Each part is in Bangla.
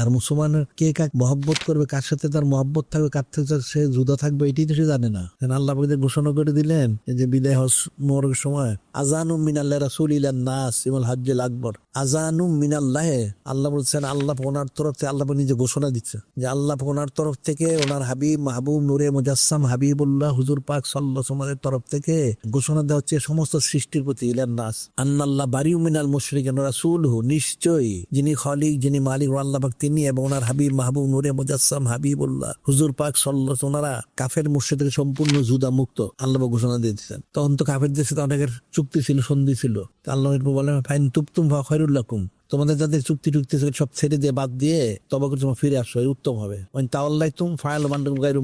আর মুসলমানের কে কাক মহব্বত করবে, কার সাথে তার মহব্বত থাকবে, কার থেকে সে জুদা থাকবে, এটাই তো সে জানে না। আল্লাহ পাকের ঘোষণা করে দিলেন যে বিদায় হস মরার সময় আজানু মিনাল্লাহ রাসুল ইলান নাস ইমাল হাজ্জুল আকবর। আজানু মিনাল্লাহ আল্লাহ বলছেন, আল্লাহ ওনার তরফ থেকে, আল্লাহ নিজে ঘোষণা দিচ্ছে। যে আল্লাহ ওনার তরফ থেকে, ওনার হাবিব মাহবুব নূরে মুজাসসাম হাবিবুল্লাহ হুজুর পাক সাল্লাহ সমাজের তরফ থেকে ঘোষণা দেওয়া হচ্ছে সমস্ত সৃষ্টির প্রতি ইলান নাস। আন্নাল্লাহ বারিউ মিনাল মুশরিকেন রাসূল হু নিশ্চয়ই যিনি খালিক, যিনি মালিক, আল্লাহ পাক তিনি এবং ওনার হাবিব মাহবুব নুরে মুজাসম হাবিবুল্লাহ, হুজুর পাক সাল্লাহ ওনারা কাফের মুর্শিদ থেকে সম্পূর্ণ জুদা মুক্ত। আল্লাহ ঘোষণা দিয়ে দিচ্ছেন তখন তো কাফেরদের সাথে অনেকের চুক্তি ছিল, সন্ধি ছিল। আল্লাহ বলেন ফাইন তুপ্তুম ফা খয়রুল্লাকুম তোমাদের যাদের চুক্তি টুক্তি সব ছেড়ে দিয়ে বাদ দিয়ে তবা করে তোমরা ফিরে আসো উত্তম হবে। তাওয়াল্লাই তুম ফায়াল মান্ডুম গাইরু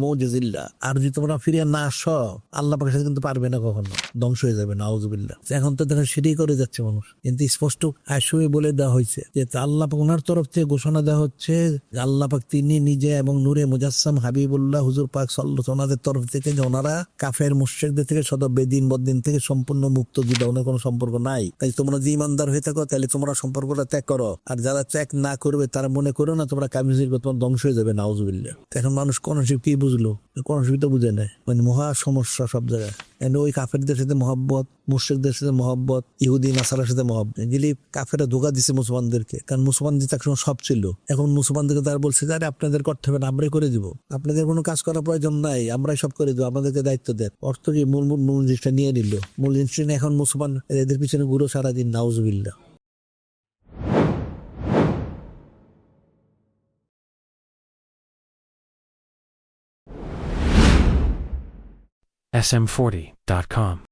আর যদি তোমরা ফিরে না আসো, আল্লাহ পাকের সাথে কিন্তু পারবে না কখনো, ধ্বংস হয়ে যাবে, নাউজুবিল্লাহ। এখন তো দেখেন সেটাই করে যাচ্ছে মানুষ। কিন্তু স্পষ্ট আশুয়ে বলে দেওয়া হয়েছে যে আল্লাহ পাক ওনার তরফ থেকে ঘোষণা দেওয়া হচ্ছে আল্লাহ পাক তিনি নিজে এবং নূরে মুজাসসাম হাবিবুল্লাহ হুজুর পাক সাল্লাহ তরফ থেকে যে ওনারা কাফের, মুশ্রিকদের থেকে সদ বেদিন বদিন থেকে সম্পূর্ণ মুক্ত ওনার কোনো সম্পর্ক নাই। তাই তোমরা যে ইমানদার হয়ে থাকো, তাহলে তোমরা সম্পর্কটা ত্যাগ করো। আর যারা ত্যাগ না করবে, তারা মনে করো না তোমরা কামিজির তোমার ধ্বংস হয়ে যাবে, নাউজুবিল্লাহ। এখন মানুষ কনসিব কি বুঝলো? কনসিব তো বুঝে নেয় মানে মহা সমস্যা সব জায়গায়। ওই কাফেরদের সাথে মহব্বত, মুশ্রিকদের সাথে মহব্বত, ইহুদি, নাসারার সাথে মহব্বত। গেলি কাফেরা ধোকা দিছে মুসলমানদেরকে। কারণ মুসলমানদের তো একসময় সব ছিল। এখন মুসলমানদেরকে তারা বলছে যে, আরে আপনাদের করতে হবে না, আমরাই করে দিব। আপনাদের কোনো কাজ করার প্রয়োজন নাই, আমরাই সব করে দিব, আমাদেরকে দায়িত্ব দেন। অর্থ কি? মূল মূল জিনিসটা নিয়ে নিল। মূল জিনিসটা এখন মুসলমান এদের পিছনে গুরু সারাদিন, নাউজুবিল্লাহ। SM40.com.